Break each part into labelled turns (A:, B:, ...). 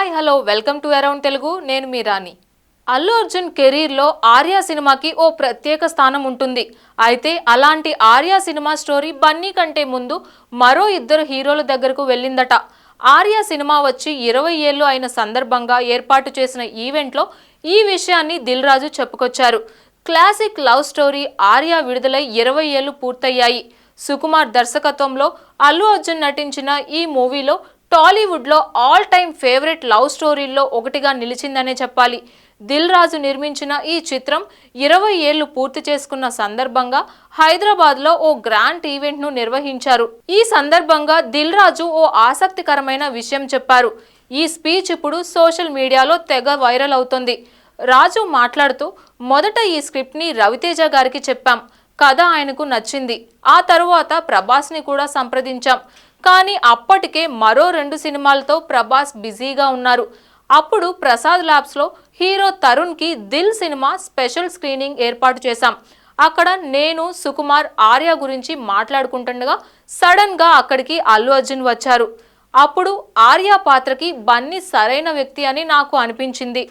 A: Hi hello welcome to around Telugu. నేను మీ రాణి. అల్లు అర్జున్ కెరీర్లో ఆర్యా సినిమాకి ఓ ప్రత్యేక స్థానం ఉంటుంది. అయితే అలాంటి ఆర్య సినిమా స్టోరీ బన్నీ కంటే ముందు మరో ఇద్దరు హీరోల దగ్గరకు వెళ్ళిందట. ఆర్య సినిమా వచ్చి ఇరవై ఏళ్ళు అయిన సందర్భంగా ఏర్పాటు చేసిన ఈవెంట్లో ఈ విషయాన్ని దిల్ రాజు చెప్పుకొచ్చారు. క్లాసిక్ లవ్ స్టోరీ ఆర్య విడుదలై ఇరవై ఏళ్ళు పూర్తయ్యాయి. సుకుమార్ దర్శకత్వంలో అల్లు అర్జున్ నటించిన ఈ మూవీలో టాలీవుడ్లో ఆల్ టైమ్ ఫేవరెట్ లవ్ స్టోరీల్లో ఒకటిగా నిలిచిందనే చెప్పాలి. దిల్ రాజు నిర్మించిన ఈ చిత్రం ఇరవై ఏళ్ళు పూర్తి చేసుకున్న సందర్భంగా హైదరాబాద్లో ఓ గ్రాండ్ ఈవెంట్ను నిర్వహించారు. ఈ సందర్భంగా దిల్ రాజు ఓ ఆసక్తికరమైన విషయం చెప్పారు. ఈ స్పీచ్ ఇప్పుడు సోషల్ మీడియాలో తెగ వైరల్ అవుతుంది. రాజు మాట్లాడుతూ మొదట ఈ స్క్రిప్ట్ని రవితేజ గారికి చెప్పాం. కథ ఆయనకు నచ్చింది. ఆ తరువాత ప్రభాస్ని కూడా సంప్రదించాం. కానీ అప్పటికే మరో రెండు సినిమాలతో ప్రభాస్ బిజీగా ఉన్నారు. అప్పుడు ప్రసాద్ ల్యాబ్స్లో హీరో తరుణ్కి దిల్ సినిమా స్పెషల్ స్క్రీనింగ్ ఏర్పాటు చేశాం. అక్కడ నేను సుకుమార్ ఆర్య గురించి మాట్లాడుకుంటుండగా సడన్గా అక్కడికి అల్లు అర్జున్ వచ్చారు. అప్పుడు ఆర్య పాత్రకి బన్నీ సరైన వ్యక్తి అని నాకు అనిపించింది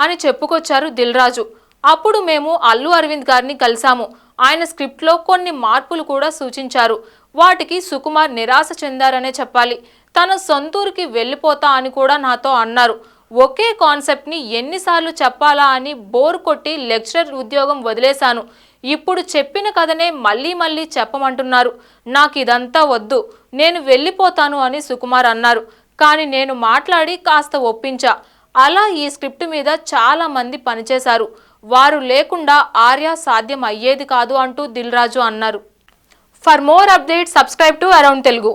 A: అని చెప్పుకొచ్చారు దిల్ రాజు. అప్పుడు మేము అల్లు అరవింద్ గారిని కలిశాము. ఆయన స్క్రిప్ట్లో కొన్ని మార్పులు కూడా సూచించారు. వాటికి సుకుమార్ నిరాశ చెందారనే చెప్పాలి. తన సొంతూరుకి వెళ్ళిపోతా అని కూడా నాతో అన్నారు. ఒకే కాన్సెప్ట్ని ఎన్నిసార్లు చెప్పాలా అని బోర్ కొట్టి లెక్చరర్ ఉద్యోగం వదిలేశాను. ఇప్పుడు చెప్పిన కథనే మళ్ళీ మళ్ళీ చెప్పమంటున్నారు. నాకు ఇదంతా వద్దు. నేను వెళ్ళిపోతాను అని సుకుమార్ అన్నారు. కానీ నేను మాట్లాడి కాస్త ఒప్పించా. అలా ఈ స్క్రిప్ట్ మీద చాలా మంది పనిచేశారు. వారు లేకుండా ఆర్య సాధ్యం అయ్యేది కాదు అంటూ దిల్ రాజు అన్నారు. For more update subscribe to around Telugu.